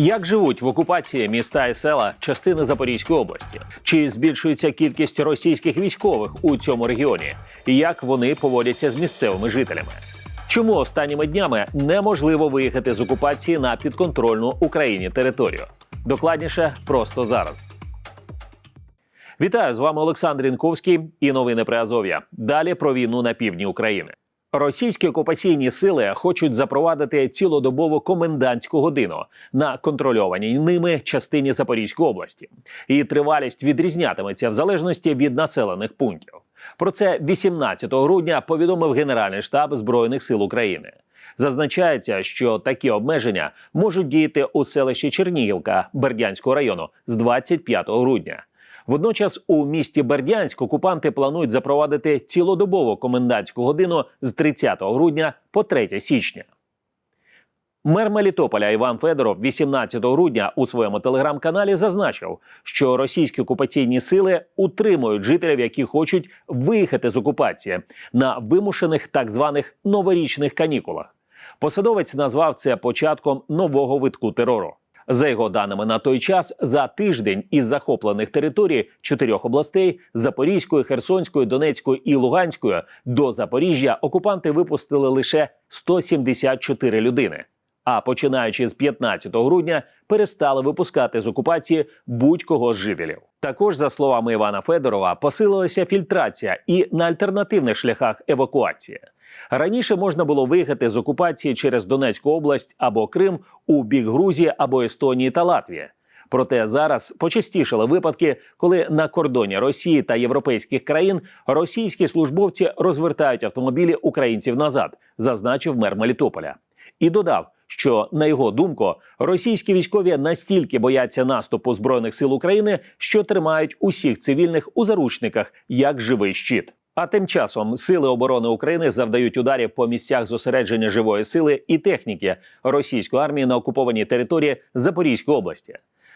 Як живуть в окупації міста і села частини Запорізької області? Чи збільшується кількість російських військових у цьому регіоні? І як вони поводяться з місцевими жителями? Чому останніми днями неможливо виїхати з окупації на підконтрольну Україні територію? Докладніше просто зараз. Вітаю з вами Олександр Інковський і новини при Азов'я. Далі про війну на півдні України. Російські окупаційні сили хочуть запровадити цілодобову комендантську годину на контрольованій ними частині Запорізької області. Її тривалість відрізнятиметься в залежності від населених пунктів. Про це 18 грудня повідомив Генеральний штаб Збройних сил України. Зазначається, що такі обмеження можуть діяти у селищі Чернігівка Бердянського району з 25 грудня. Водночас у місті Бердянськ окупанти планують запровадити цілодобову комендантську годину з 30 грудня по 3 січня. Мер Мелітополя Іван Федоров 18 грудня у своєму телеграм-каналі зазначив, що російські окупаційні сили утримують жителів, які хочуть виїхати з окупації на вимушених так званих новорічних канікулах. Посадовець назвав це початком нового витку терору. За його даними на той час, за тиждень із захоплених територій чотирьох областей Запорізької, Херсонської, Донецької і Луганської до Запоріжжя окупанти випустили лише 174 людини. А починаючи з 15 грудня перестали випускати з окупації будь-кого з жителів. Також, за словами Івана Федорова, посилилася фільтрація і на альтернативних шляхах евакуації. Раніше можна було виїхати з окупації через Донецьку область або Крим у бік Грузії або Естонії та Латвії. Проте зараз почастішали випадки, коли на кордоні Росії та європейських країн російські службовці розвертають автомобілі українців назад, зазначив мер Мелітополя. І додав, що на його думку російські військові настільки бояться наступу збройних сил України, що тримають усіх цивільних у заручниках як живий щит. А тим часом сили оборони України завдають ударів по місцях зосередження живої сили і техніки російської армії на окупованій території Запорізької області.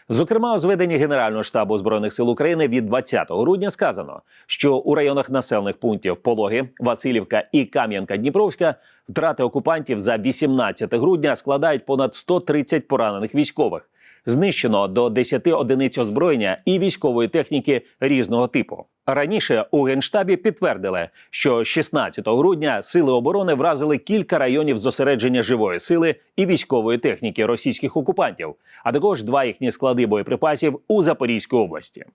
Зокрема, у зведенні Генерального штабу збройних сил України від 20 грудня сказано, що у районах населених пунктів Пологи, Васильівка і Кам'янка-Дніпровська втрати окупантів за 18 грудня складають понад 130 поранених військових. Знищено до 10 одиниць озброєння і військової техніки різного типу. Раніше у генштабі підтвердили, що 16 грудня сили оборони вразили кілька районів зосередження живої сили і військової техніки російських окупантів, а також два їхні склади боєприпасів у Запорізькій області.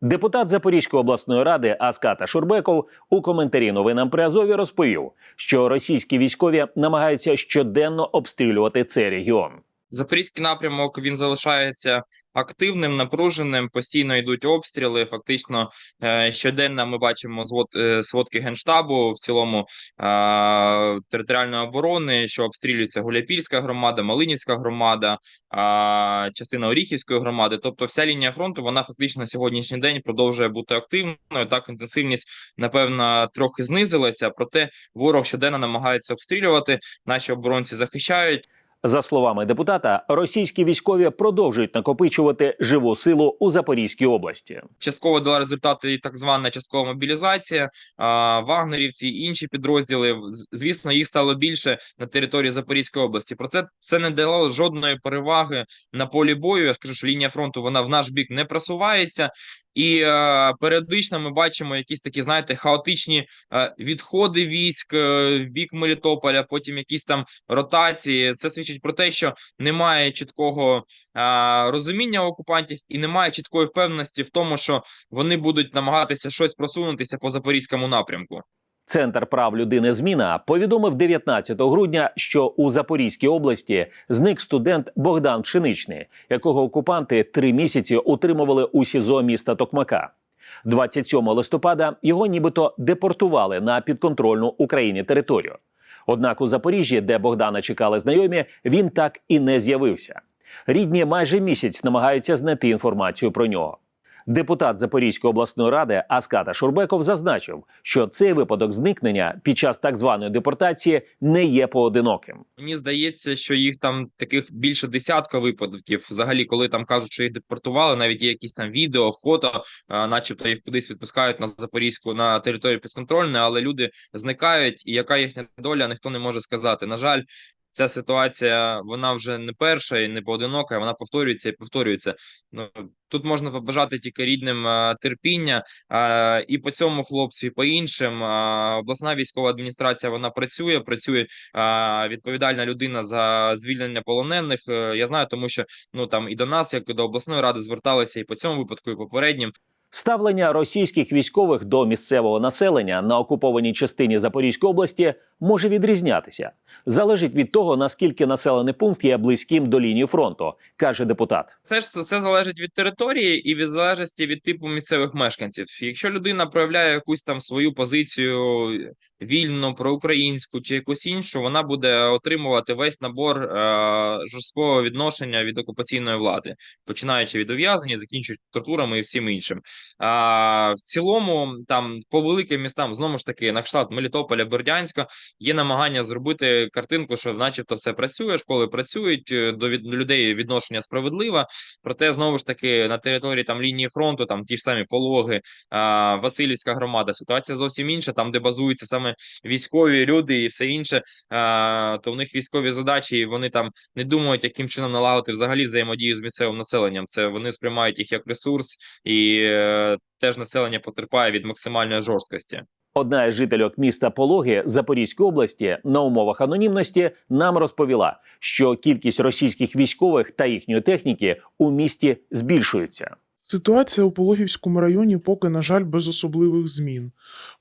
Депутат Запорізької обласної ради Аската Шурбеков у коментарі новинам при Азові розповів, що російські військові намагаються щоденно обстрілювати цей регіон. Запорізький напрямок він залишається активним, напруженим. Постійно йдуть обстріли. Фактично е, щоденно ми бачимо звод е, сводки генштабу в цілому е, територіальної оборони, що обстрілюється Гуляпільська громада, Малинівська громада, частина Оріхівської громади. Тобто, вся лінія фронту вона фактично на сьогоднішній день продовжує бути активною. Так інтенсивність напевно трохи знизилася. Проте ворог щоденно намагається обстрілювати. Наші оборонці захищають. За словами депутата, російські військові продовжують накопичувати живу силу у Запорізькій області. Частково дала результати так звана часткова мобілізація. Вагнерівці і інші підрозділи. Звісно, їх стало більше на території Запорізької області. Про це це не дало жодної переваги на полі бою. Я скажу, що лінія фронту вона в наш бік не просувається. І е, періодично ми бачимо якісь такі, знаєте, хаотичні е, відходи військ е, в бік Мелітополя, потім якісь там ротації. Це свідчить про те, що немає чіткого е, розуміння окупантів і немає чіткої впевненості в тому, що вони будуть намагатися щось просунутися по запорізькому напрямку. Центр прав людини Зміна повідомив 19 грудня, що у Запорізькій області зник студент Богдан Пшеничний, якого окупанти три місяці утримували у СІЗО міста Токмака. 27 листопада його нібито депортували на підконтрольну Україні територію. Однак у Запоріжжі, де Богдана чекали знайомі, він так і не з'явився. Рідні майже місяць намагаються знайти інформацію про нього. Депутат Запорізької обласної ради Аската Шурбеков зазначив, що цей випадок зникнення під час так званої депортації не є поодиноким. Мені здається, що їх там таких більше десятка випадків. Взагалі, коли там кажуть, що їх депортували, навіть є якісь там відео, фото, начебто їх кудись відпускають на запорізьку на територію підконтрольну, але люди зникають, і яка їхня доля, ніхто не може сказати. На жаль. Ця ситуація вона вже не перша і не поодинока, вона повторюється і повторюється. Ну тут можна побажати тільки рідним е, терпіння е, і по цьому хлопцю, і по іншим. Е, Обласна військова адміністрація вона працює. Працює відповідальна людина за звільнення полонених. Я знаю, тому що ну там і до нас, як і до обласної ради, зверталися і по цьому випадку, і попереднім. Ставлення російських військових до місцевого населення на окупованій частині Запорізької області може відрізнятися. Залежить від того, наскільки населений пункт є близьким до лінії фронту, каже депутат. Це ж все залежить від території і від залежності від типу місцевих мешканців. Якщо людина проявляє якусь там свою позицію вільно, проукраїнську чи якусь іншу, вона буде отримувати весь набор е, жорсткого відношення від окупаційної влади, починаючи від ув'язнення, закінчуючи тортурами і всім іншим. А в цілому, там по великим містам, знову ж таки, на кшталт Мелітополя, Бердянська, є намагання зробити картинку, що, начебто, все працює, школи працюють, е, до від людей відношення справедливе. Проте знову ж таки на території там лінії фронту, там ті ж самі пологи, Васильівська громада, ситуація зовсім інша. Там, де базуються саме військові люди і все інше, то в них військові задачі, і вони там не думають, яким чином налагодити взагалі взаємодію з місцевим населенням. Це вони сприймають їх як ресурс, і е, теж населення потерпає від максимальної жорсткості. Одна із жительок міста Пологи Запорізької області на умовах анонімності нам розповіла, що кількість російських військових та їхньої техніки у місті збільшується. Ситуація у Пологівському районі поки, на жаль, без особливих змін.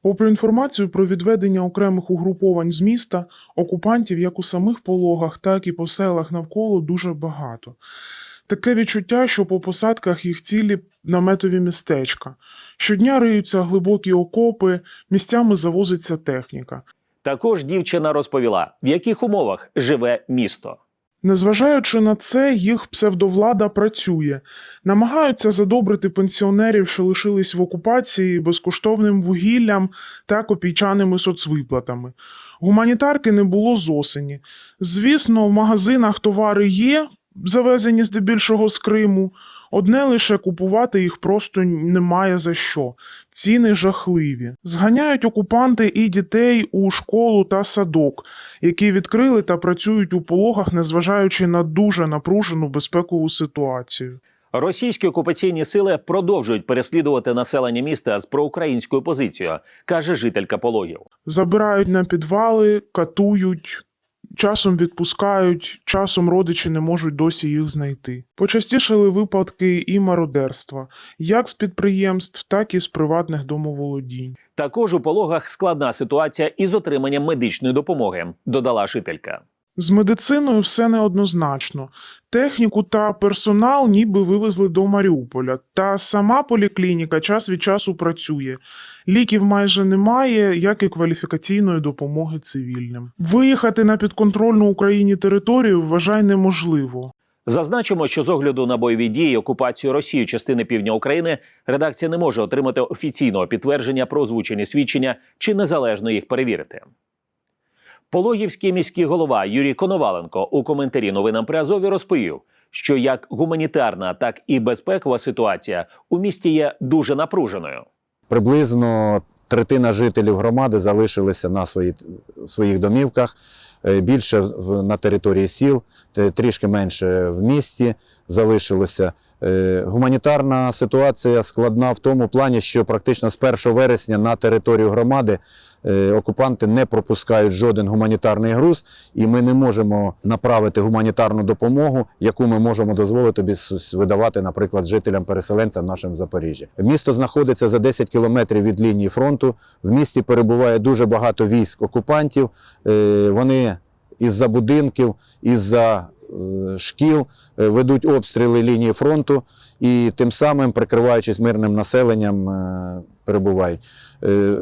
Попри інформацію про відведення окремих угруповань з міста, окупантів як у самих пологах, так і по селах навколо дуже багато. Таке відчуття, що по посадках їх цілі наметові містечка. Щодня риються глибокі окопи, місцями завозиться техніка. Також дівчина розповіла, в яких умовах живе місто. Незважаючи на це, їх псевдовлада працює, намагаються задобрити пенсіонерів, що лишились в окупації безкоштовним вугіллям та копійчаними соцвиплатами. Гуманітарки не було з осені. Звісно, в магазинах товари є, завезені здебільшого з Криму. Одне лише купувати їх просто немає за що. Ціни жахливі. Зганяють окупанти і дітей у школу та садок, які відкрили та працюють у пологах, незважаючи на дуже напружену безпекову ситуацію. Російські окупаційні сили продовжують переслідувати населення міста з проукраїнською позицією, каже жителька Пологів. Забирають на підвали, катують, часом відпускають, часом родичі не можуть досі їх знайти. Почастішали випадки і мародерства, як з підприємств, так і з приватних домоволодінь. Також у пологах складна ситуація із отриманням медичної допомоги, додала жителька. З медициною все неоднозначно. Техніку та персонал ніби вивезли до Маріуполя, та сама поліклініка час від часу працює. Ліків майже немає, як і кваліфікаційної допомоги цивільним. Виїхати на підконтрольну Україні територію вважай неможливо. Зазначимо, що з огляду на бойові дії окупацію Росії частини півдня України редакція не може отримати офіційного підтвердження про озвучені свідчення чи незалежно їх перевірити. Пологівський міський голова Юрій Коноваленко у коментарі новинам при Азові розповів, що як гуманітарна, так і безпекова ситуація у місті є дуже напруженою. Приблизно третина жителів громади залишилися на свої, своїх домівках, е, більше на території сіл, трішки менше в місті залишилося. Е, Гуманітарна ситуація складна в тому плані, що практично з 1 вересня на територію громади е, окупанти не пропускають жоден гуманітарний груз, і ми не можемо направити гуманітарну допомогу, яку ми можемо дозволити видавати, наприклад, жителям-переселенцям нашим в Запоріжжі. Місто знаходиться за 10 кілометрів від лінії фронту. В місті перебуває дуже багато військ окупантів. Е, Вони із-за будинків, із-за шкіл е, ведуть обстріли лінії фронту і тим самим, прикриваючись мирним населенням, е, перебувають, е,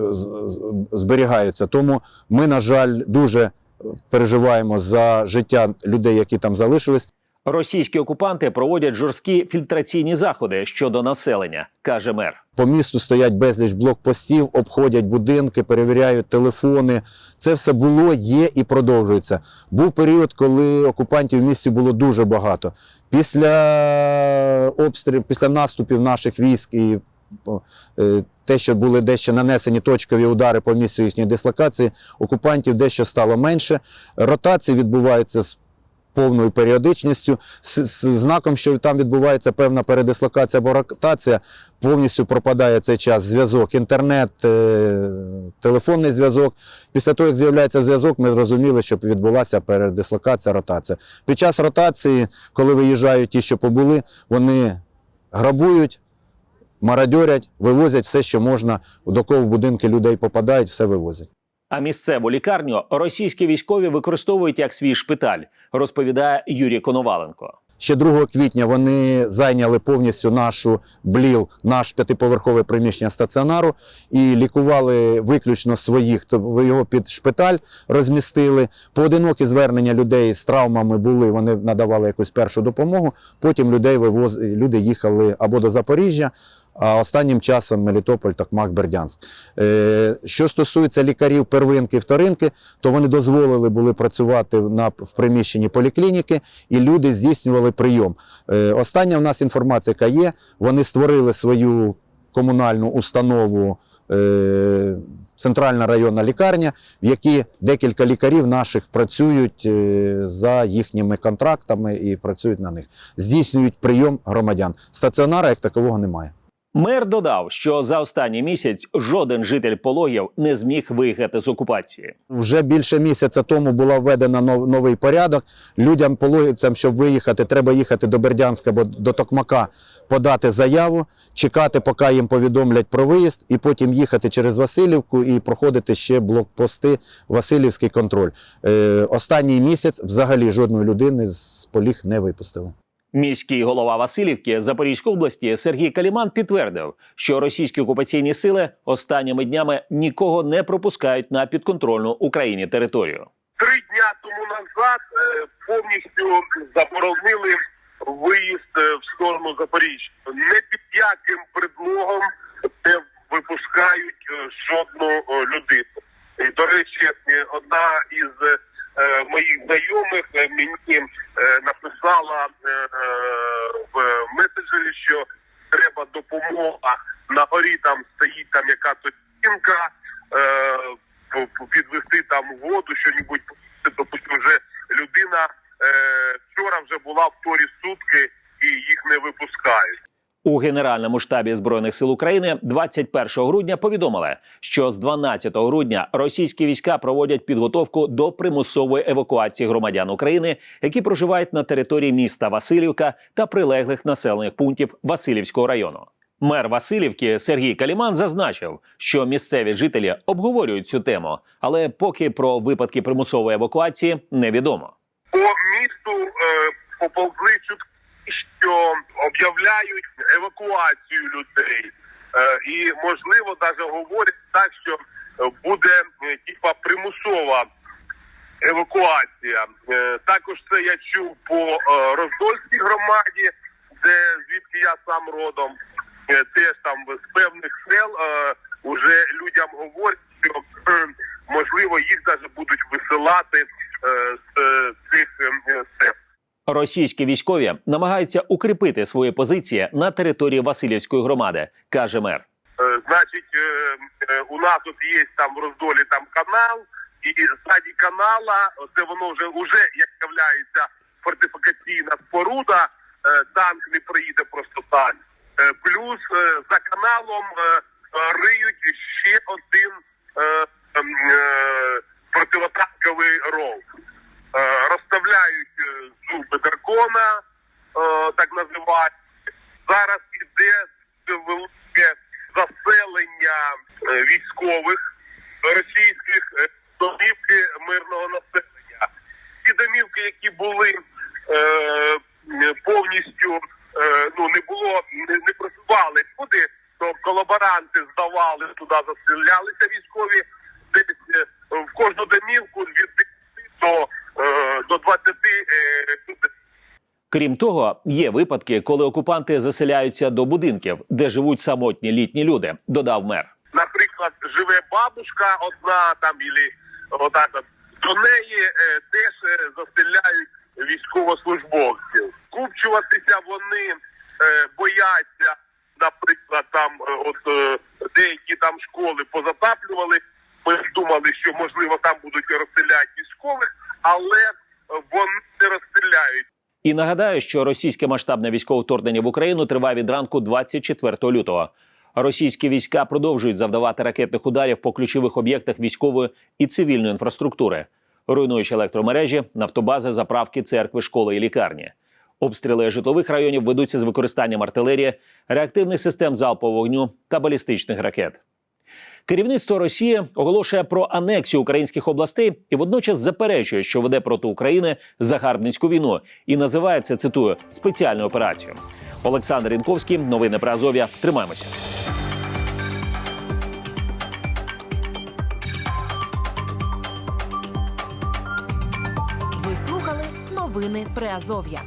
зберігаються. Тому ми, на жаль, дуже переживаємо за життя людей, які там залишились. Російські окупанти проводять жорсткі фільтраційні заходи щодо населення, каже мер. По місту стоять безліч блокпостів, обходять будинки, перевіряють телефони. Це все було, є і продовжується. Був період, коли окупантів в місті було дуже багато. Після обстрілів, після наступів наших військ і е, те, що були дещо нанесені точкові удари по місцю їхньої дислокації, окупантів дещо стало менше. Ротації відбуваються з повною періодичністю, з, з знаком, що там відбувається певна передислокація або ротація, повністю пропадає цей час зв'язок, інтернет, е, телефонний зв'язок. Після того, як з'являється зв'язок, ми зрозуміли, що відбулася передислокація, ротація. Під час ротації, коли виїжджають ті, що побули, вони грабують, мародьорять, вивозять все, що можна, до кого в будинки людей попадають, все вивозять. А місцеву лікарню російські військові використовують як свій шпиталь, розповідає Юрій Коноваленко. Ще 2 квітня вони зайняли повністю нашу БЛІЛ, наш п'ятиповерхове приміщення стаціонару, і лікували виключно своїх. Тобто його під шпиталь розмістили. Поодинокі звернення людей з травмами були. Вони надавали якусь першу допомогу. Потім людей вивоз... люди їхали або до Запоріжжя. А останнім часом Мелітополь, Токмак, Бердянськ. Е, що стосується лікарів первинки і вторинки, то вони дозволили були працювати на, в приміщенні поліклініки, і люди здійснювали прийом. Е, остання в нас інформація, яка є, вони створили свою комунальну установу. е, Центральна районна лікарня, в якій декілька лікарів наших працюють за їхніми контрактами і працюють на них, здійснюють прийом громадян. Стаціонара як такового немає. Мер додав, що за останній місяць жоден житель пологів не зміг виїхати з окупації. Вже більше місяця тому була введена нов- новий порядок. Людям пологівцям, щоб виїхати, треба їхати до Бердянська або до Токмака, подати заяву, чекати, поки їм повідомлять про виїзд, і потім їхати через Васильівку і проходити ще блокпости Васильівський контроль. Е, останній місяць взагалі жодної людини з поліг не випустили. Міський голова Васильівки Запорізької області Сергій Каліман підтвердив, що російські окупаційні сили останніми днями нікого не пропускають на підконтрольну Україні територію. три дня тому назад е, повністю заборонили виїзд е, в сторону Запоріжжя. Не під яким предлогом не випускають е, жодну людину. До речі, одна із моїх знайомих е, мені е, написала е, е, в меседжері, що треба допомога. На горі там стоїть там якась е, по- підвести там воду, що-небудь, допустим, вже людина е, вчора вже була в торі сутки і їх не випускають. У Генеральному штабі збройних сил України 21 грудня повідомили, що з 12 грудня російські війська проводять підготовку до примусової евакуації громадян України, які проживають на території міста Васильівка та прилеглих населених пунктів Васильівського району. Мер Васильівки Сергій Каліман зазначив, що місцеві жителі обговорюють цю тему, але поки про випадки примусової евакуації невідомо. По місту е, поповзли чутки, що об'являють евакуацію людей. Е, і можливо навіть говорять так, що буде е, типа примусова евакуація. Е, також це я чув по Роздольській громаді, де звідки я сам родом. Теж там з певних сел уже людям говорять, що можливо їх навіть будуть висилати е, з е, цих е, сел. Російські військові намагаються укріпити свої позиції на території Васильівської громади, каже мер. Е, Значить, е, е, у нас тут є там в роздолі там канал, і ззаді канала, це воно вже уже як являється фортифікаційна споруда, танк не проїде просто так. Плюс за каналом риють ще один е, ем, е, противотанковий ров. Е, Розставляють е, зуби дракона, е, так називають. Зараз іде велике заселення е, військових російських е, домівки мирного населення. Ті домівки, які були е, м, повністю е, ну не було, не, не просували люди, то колаборанти здавали туди, заселялися військові. Десь е, в кожну домівку від 10 до, е, до 20 е, людей. Крім того, є випадки, коли окупанти заселяються до будинків, де живуть самотні літні люди, додав мер. наприклад, живе бабушка одна там ілі отак от, до неї е, теж е, заселяють військовослужбовців. Купчуватися вони е, бояться наприклад, там е, от е, школи позатаплювали. Ми думали, що можливо там будуть розстріляти військових, але е, вони не розстріляють. І нагадаю, що російське масштабне військове вторгнення в Україну триває від ранку 24 лютого. Російські війська продовжують завдавати ракетних ударів по ключових об'єктах військової і цивільної інфраструктури, руйнуючи електромережі, нафтобази, заправки, церкви, школи і лікарні. Обстріли житлових районів ведуться з використанням артилерії, реактивних систем залпового вогню та балістичних ракет. Керівництво Росії оголошує про анексію українських областей і водночас заперечує, що веде проти України загарбницьку війну і називає це цитую спеціальною операцією. Олександр Інковський, новини про Азов'я. Тримаємося. Ви слухали новини Приазов'я.